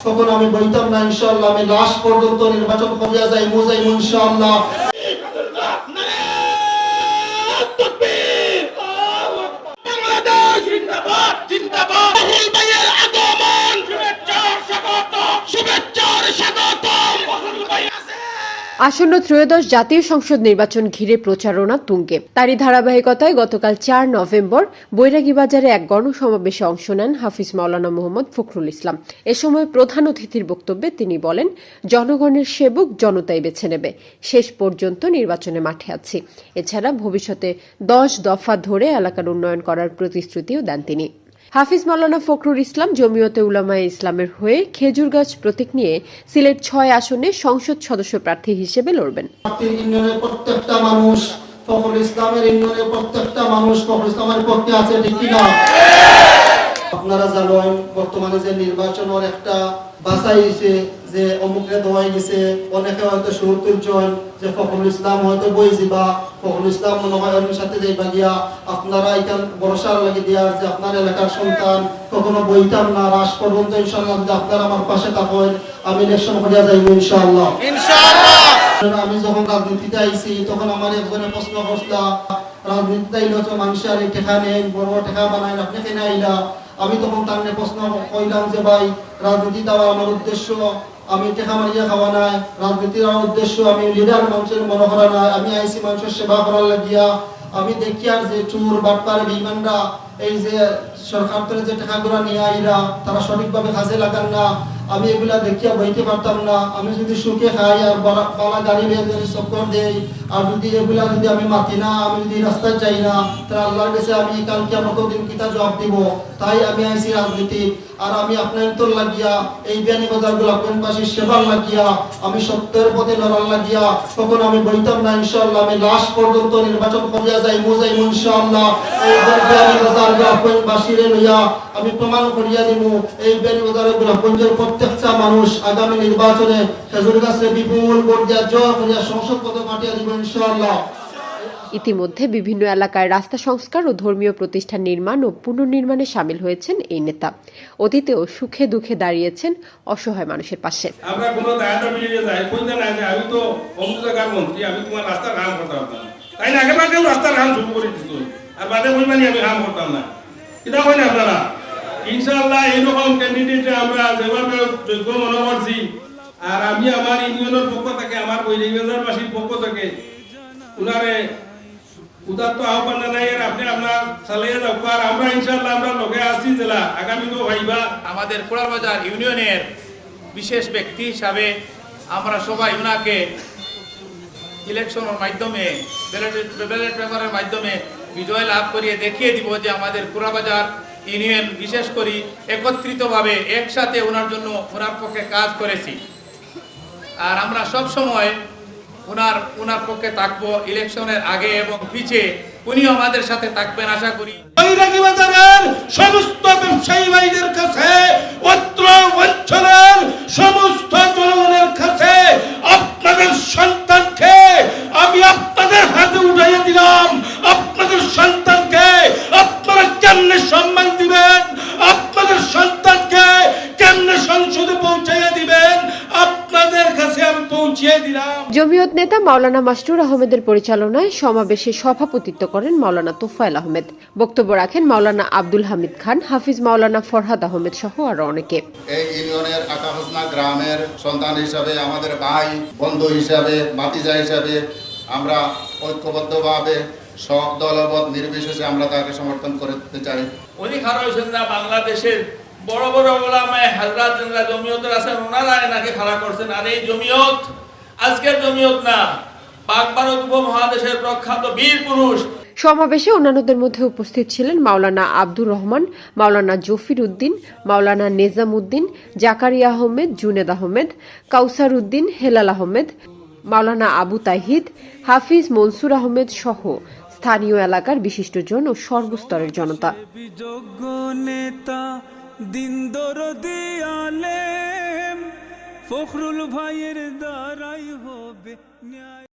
তখন আমি বইতাম না ইনশাল্লাহ আমি লাস্ট পর্যন্ত নির্বাচন করিয়া যাই মুজাই ইনশাআল্লাহ। আসন্ন ত্রয়োদশ জাতীয় সংসদ নির্বাচন ঘিরে প্রচারণা তুঙ্গে। তারই ধারাবাহিকতায় গতকাল চার নভেম্বর বৈরাগী বাজারে এক গণসমাবেশে অংশ নেন হাফিজ মাওলানা মোহাম্মদ ফখরুল ইসলাম। এ সময় প্রধান অতিথির বক্তব্যে তিনি বলেন, জনগণের সেবক জনতাই বেছে নেবে। শেষ পর্যন্ত নির্বাচনে মাঠে আছি। এছাড়া ভবিষ্যতে দশ দফা ধরে এলাকার উন্নয়ন করার প্রতিশ্রুতিও দেন তিনি। হাফিজ মাওলানা ফখরুল ইসলাম জমিয়তে উলামায় ইসলামের হয়ে খেজুর গাছ প্রতীক নিয়ে সিলেট ছয় আসনে সংসদ সদস্য প্রার্থী হিসেবে লড়বেন। প্রত্যেকটা মানুষ ফখরুল ইসলামের ইউনিয়নের প্রত্যেকটা মানুষ ফখরুল ইসলামের পক্ষে আছে, ঠিক আপনারা জানেন বর্তমানে যে নির্বাচনের একটা বাছাই হয়েছে যে অমুকে দেওয়াই গেছে অনেকে হয়তো সুর তুলছেন যে ফখরুল ইসলাম হয়তো বই যাবা ফখরুল ইসলাম মনে হয় অন্য সাথে যাইবা গিয়া আপনারা এখান ভরসা লাগে দিয়ার যে আপনার এলাকার সন্তান কখনো বইতাম না রাস পর্যন্ত ইনশাল্লাহ যদি আপনারা আমার পাশে থাকেন আমি ইলেকশন করিয়া যাইব ইনশাআল্লাহ। আমি যখন রাজনীতিতে আইছি তখন আমার একজনে প্রশ্ন করছিল রাজনীতিতে আইলে তো মানুষের টেকা নেন বড় টেকা বানায় আপনি কেন আইলা? আমি তখন তার প্রশ্ন কইলাম যে, ভাই, রাজনীতি দেওয়া আমার উদ্দেশ্য। আমি টেকা মারিয়া খাওয়া নাই। রাজনীতির আমার উদ্দেশ্য আমি লিডার মানুষের মনে করা নাই। আমি আইসি মানুষের সেবা করার লাগিয়া আমি দেখি আর যে চুর, বাটপার বিমানরা এই যে সরকার যে টাকাগুলো নিয়ে আইরা, তারা সঠিকভাবে কাজে লাগান না। আমি এগুলা দেখিয়া বইতে পারতাম না। আমি যদি সুখে খাই আর বালা গাড়ি বের করে চক্কর দেই, আর যদি এগুলা যদি আমি মাতি না, আমি যদি রাস্তায় যাই না, তাহলে আল্লাহর কাছে আমি কালকে আমাকে দিন কিতা জবাব দিব। তাই আমি আইছি রাজনীতি আর আমি আপনার তোর লাগিয়া, এই বিয়ানি বাজারগুলা কোন পাশে সেবার লাগিয়া, আমি সত্যের পথে লড়ার লাগিয়া, তখন আমি বইতাম না, ইনশাআল্লাহ, আমি লাস্ট পর্যন্ত নির্বাচন করিয়া যাই মুজাই ইনশাআল্লাহ। এই বিয়ানি বাজারগুলা বাসিরে লইয়া, আমি প্রমাণ করিয়া দিব এই বিয়ানি বাজারগুলা পঞ্জের প্রত্যেকটা মানুষ আগামী নির্বাচনে খেজুর গাছে বিপুল ভোট দিয়া জয় করিয়া সংসদ পদে পাঠিয়ে দিব ইনশাআল্লাহ। ইতিমধ্যে বিভিন্ন এলাকায় রাস্তা সংস্কার ও ধর্মীয় প্রতিষ্ঠান নির্মাণ ও পুনর্নির্মাণে সামিল হয়েছেন এই নেতা। অতীতেও সুখে দুঃখে দাঁড়িয়েছেন অসহায় মানুষের পাশে। আমরা কোনো দায়িত্ব মিলিয়ে যাই কইতে না যে আমি তো অমুক জায়গার মন্ত্রী আমি তোমার করতাম না। তাই না কাম শুরু করে দিত আর বাদে বলবানি আমি কাম করতাম না। কিতা কই না আপনারা? ইনশাআল্লাহ এইরকম ক্যান্ডিডেটে আমরা যেভাবে যোগ্য মনে করছি, আর আমি আমার ইউনিয়নের পক্ষ থেকে, আমার বৈরাগীবাজারবাসীর পক্ষ থেকে, উনারে উদাত্ত আহ্বান জানাই আপনি আপনার চালিয়ে যাও। আর আমরা ইনশাআল্লাহ আমরা লগে আসছি জেলা আগামী তো ভাইবা। আমাদের কুড়াবাজার ইউনিয়নের বিশেষ ব্যক্তি হিসাবে আমরা সবাই ওনাকে ইলেকশনের মাধ্যমে, ব্যালট ব্যালট পেপারের মাধ্যমে বিজয় লাভ করিয়ে দেখিয়ে দিব যে আমাদের কুড়াবাজার ইউনিয়ন বিশেষ করি, একত্রিতভাবে একসাথে ওনার জন্য ওনার পক্ষে কাজ করেছি। আর আমরা সব সময় ওনার ওনার পক্ষে থাকব ইলেকশনের আগে এবং পিছে। উনিও আমাদের সাথে থাকবেন, আশা করি। বৈরাগী বাজারের সমস্ত ব্যবসায়ী ভাইদের কাছে, অত্র অঞ্চলের সমস্ত জনগণের কাছে আপনাদের সন্তানকে আমি আপনাদের হাতে উঠাইয়া দিলাম। আপনাদের সন্তানকে কাছে আমি পৌঁছিয়ে দিলাম জমিয়ত নেতা মাওলানা মাস্টুর আহমেদের পরিচালনায় সমাবেশে সভাপতিত্ব করেন মাওলানা তোফায়েল আহমেদ। বক্তব্য রাখেন মাওলানা আব্দুল হামিদ খান হাফিজ মাওলানা ফরহাদ আহমেদ সহ আরও অনেকে। এই ইউনিয়নের আকাহসনা গ্রামের সন্তান হিসাবে আমাদের ভাই বন্ধু হিসাবে ভাতিজা হিসাবে আমরা ঐক্যবদ্ধভাবে সব দলবদ্ধ নির্বিশেষে আমরা তাকে সমর্থন করতে চাই। উনি খারাপ বাংলাদেশের বড় বড় ওলামায় হাজরাত যারা জমিয়তের আছেন ওনারা এনাকে খাড়া করছেন। আর এই জমিয়ত আজকের জমিয়ত না পাক ভারত উপমহাদেশের প্রখ্যাত বীর পুরুষ। সমাবেশে অন্যান্যদের মধ্যে উপস্থিত ছিলেন মাওলানা আব্দুর রহমান মাওলানা জফির উদ্দিন মাওলানা নেজাম উদ্দিন জাকারিয়া আহমেদ জুনেদ আহমেদ কাউসার উদ্দিন হেলাল আহমেদ মাওলানা আবু তাহিদ হাফিজ মনসুর আহমেদ সহ স্থানীয় এলাকার বিশিষ্টজন ও সর্বস্তরের জনতা। দিন দরদি আলেম ফখরুল ভাইয়ের দ্বারাই হবে ন্যায়।